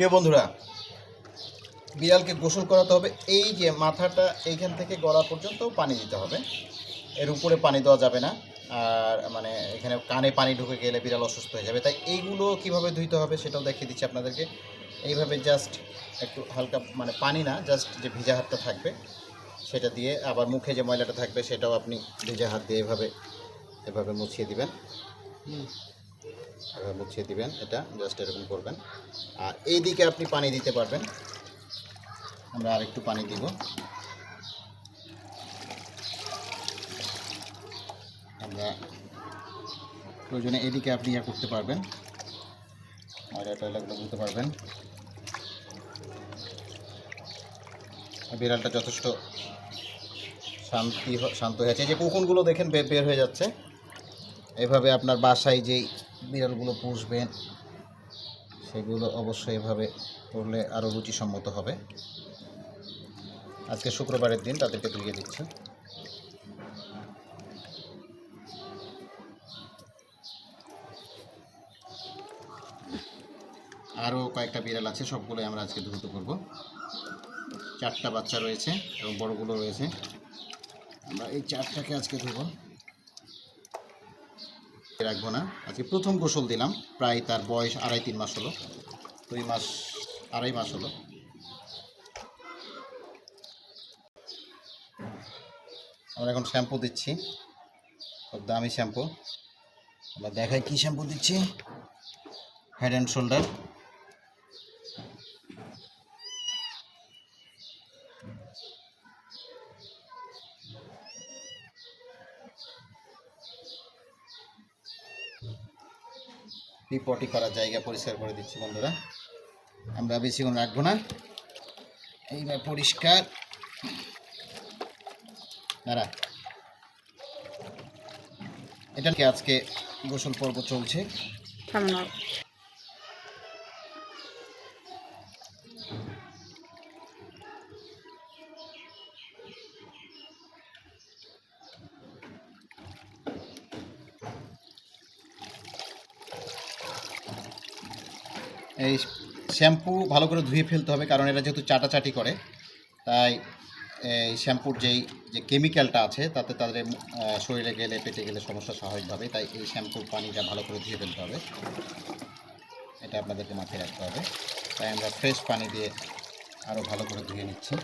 প্রিয় বন্ধুরা, বিড়ালকে গোসল করাতে হবে। এই যে মাথাটা, এইখান থেকে গলা পর্যন্ত পানি দিতে হবে। এর উপরে পানি দেওয়া যাবে না। আর মানে এখানে কানে পানি ঢুকে গেলে বিড়াল অসুস্থ হয়ে যাবে। তাই এইগুলো কীভাবে ধুইতে হবে সেটাও দেখিয়ে দিচ্ছি আপনাদেরকে। এইভাবে জাস্ট একটু হালকা মানে পানি না জাস্ট যে ভিজা হাতটা থাকবে, সেটা দিয়ে আবার মুখে যে ময়লাটা থাকবে, সেটাও আপনি ভিজা হাত দিয়ে এভাবে এভাবে মুছিয়ে দিবেন। মুছিয়ে দিবেন, এটা জাস্ট এরকম করবেন। আর এই দিকে আপনি পানি দিতে পারবেন। আমরা আরেকটু পানি দিব। আমরা প্রয়োজনে এদিকে আপনি ইয়া করতে পারবেন। ময়লা টয়লাগুলো দিতে পারবেন। বিড়ালটা যথেষ্ট শান্তি শান্ত হয়েছে যে কোকুনগুলো দেখেন বের হয়ে যাচ্ছে। এভাবে আপনার বাসায় যেই বিড়ালগুলো পুষবেন, সেগুলো অবশ্যই এভাবে করলে আরও রুচিসম্মত হবে। আজকে শুক্রবারের দিন তাদেরকে তুলিয়ে দিচ্ছি। আরও কয়েকটা বিড়াল আছে, সবগুলোই আমরা আজকে দ্রুত করব। চারটা বাচ্চা রয়েছে এবং বড়গুলো রয়েছে। আমরা এই চারটাকে আজকে ধুবো। রাখব না। আজকে প্রথম গোসল দিলাম। প্রায় তার বয়স আড়াই তিন মাস হলো। দুই মাস, আড়াই মাস হলো। আমরা এখন শ্যাম্পু দিচ্ছি। খুব দামি শ্যাম্পু। আমরা দেখাই কী শ্যাম্পু দিচ্ছি। হেড অ্যান্ড শোল্ডার পিপটি করার জায়গা পরিষ্কার করে দিচ্ছি, বন্ধুরা। আমরা বেশিক্ষণ রাখব না। এইবার পরিষ্কার। দাঁড়া। এটা আজকে গোসল পর্ব চলছে। এই শ্যাম্পু ভালো করে ধুয়ে ফেলতে হবে, কারণ এরা যেহেতু চাটাচাটি করে, তাই এই শ্যাম্পুর যেই, যে কেমিক্যালটা আছে, তাতে তাদের শরীরে গেলে, পেটে গেলে সমস্যা স্বাভাবিকভাবে, তাই এই শ্যাম্পুর পানিটা ভালো করে ধুয়ে ফেলতে হবে। এটা আপনাদেরকে মাথায় রাখতে হবে। তাই আমরা ফ্রেশ পানি দিয়ে আরও ভালো করে ধুয়ে নিচ্ছি।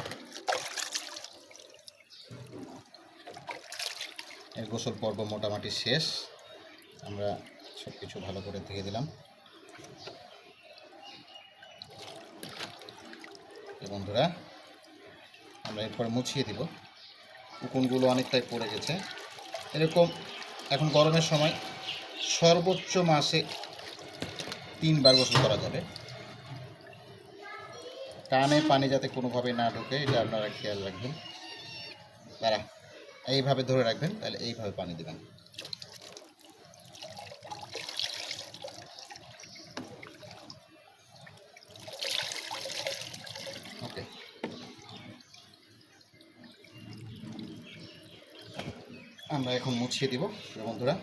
এর গোসল পর্ব মোটামুটি শেষ। আমরা সব কিছু ভালো করে ধুয়ে দিলাম। বন্ধুরা, আমরা এরপরে মুছিয়ে দিব। উকুনগুলো অনেকটাই পড়ে গেছে। এরকম এখন গরমের সময় সর্বোচ্চ মাসে তিনবার গোসল করা যাবে। কানে পানি যাতে কোনোভাবে না ঢোকে, এটা আপনারা খেয়াল রাখবেন। দাঁড়া, এইভাবে ধরে রাখবেন, তাহলে এইভাবে পানি দেবেন। আমরা এখন মুছিয়ে দিব বন্ধুরা।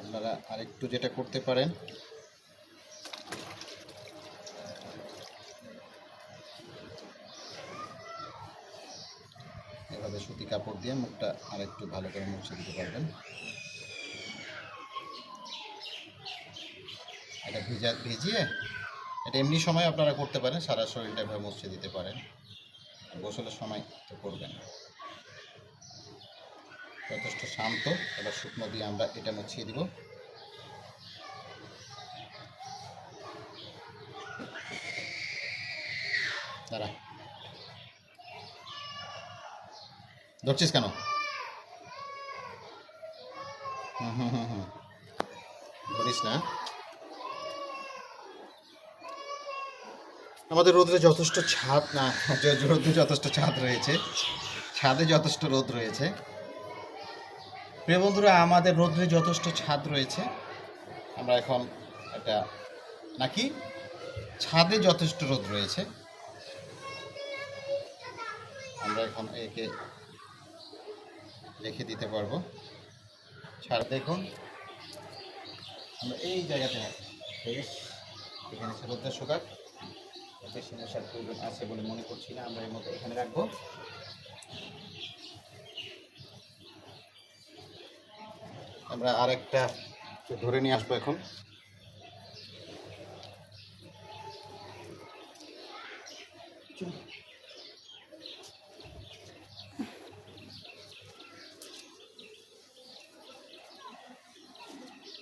আপনারা আরেকটু যেটা করতে পারেন, এভাবে সুতি কাপড় দিয়ে মুখটা আরেকটু ভালো করে মুছে দিতে পারবেন। এটা ভিজা ভিজিয়ে, এটা এমনি সময় আপনারা করতে পারেন, সারা শরীরটা এভাবে মুছে দিতে পারেন। গোসলের সময় তো করবেন যথেষ্ট শান্ত, এবার শুকনো দিয়ে আমরা এটা মুছিয়ে দিব। দাঁড়া। ধরছিস কেন? হুম হুম হুম হুম। ধরিস না। আমাদের রোদ্রে যথেষ্ট ছাদ না রোদ্রে যথেষ্ট ছাদ রয়েছে, ছাদে যথেষ্ট রোদ রয়েছে। প্রিয় বন্ধুরা, আমাদের রোদ্রে যথেষ্ট ছাদ রয়েছে। আমরা এখন একটা নাকি? ছাদে যথেষ্ট রোদ রয়েছে। আমরা এখন একে রেখে দিতে পারব। ছাড় দেখুন। আমরা এই জায়গাতে এখানে সাবধান সুগার। বেশি মশার প্রয়োজন আছে বলে মনে করছি না, আমরা এর মধ্যে এখানে রাখব। আমরা আরেকটা ধরে নিয়ে আসব এখন।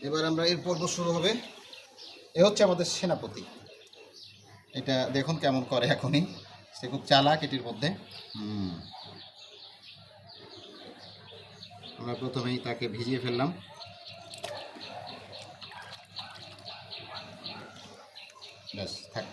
এবার আমরা এর পর্ব শুরু হবে। এ হচ্ছে আমাদের সেনাপতি। এটা দেখুন কেমন করে এখনই। সে খুব চালাক এটির মধ্যে। আমরা প্রথমেই তাকে ভিজিয়ে ফেললাম। ব্যাস, থাক।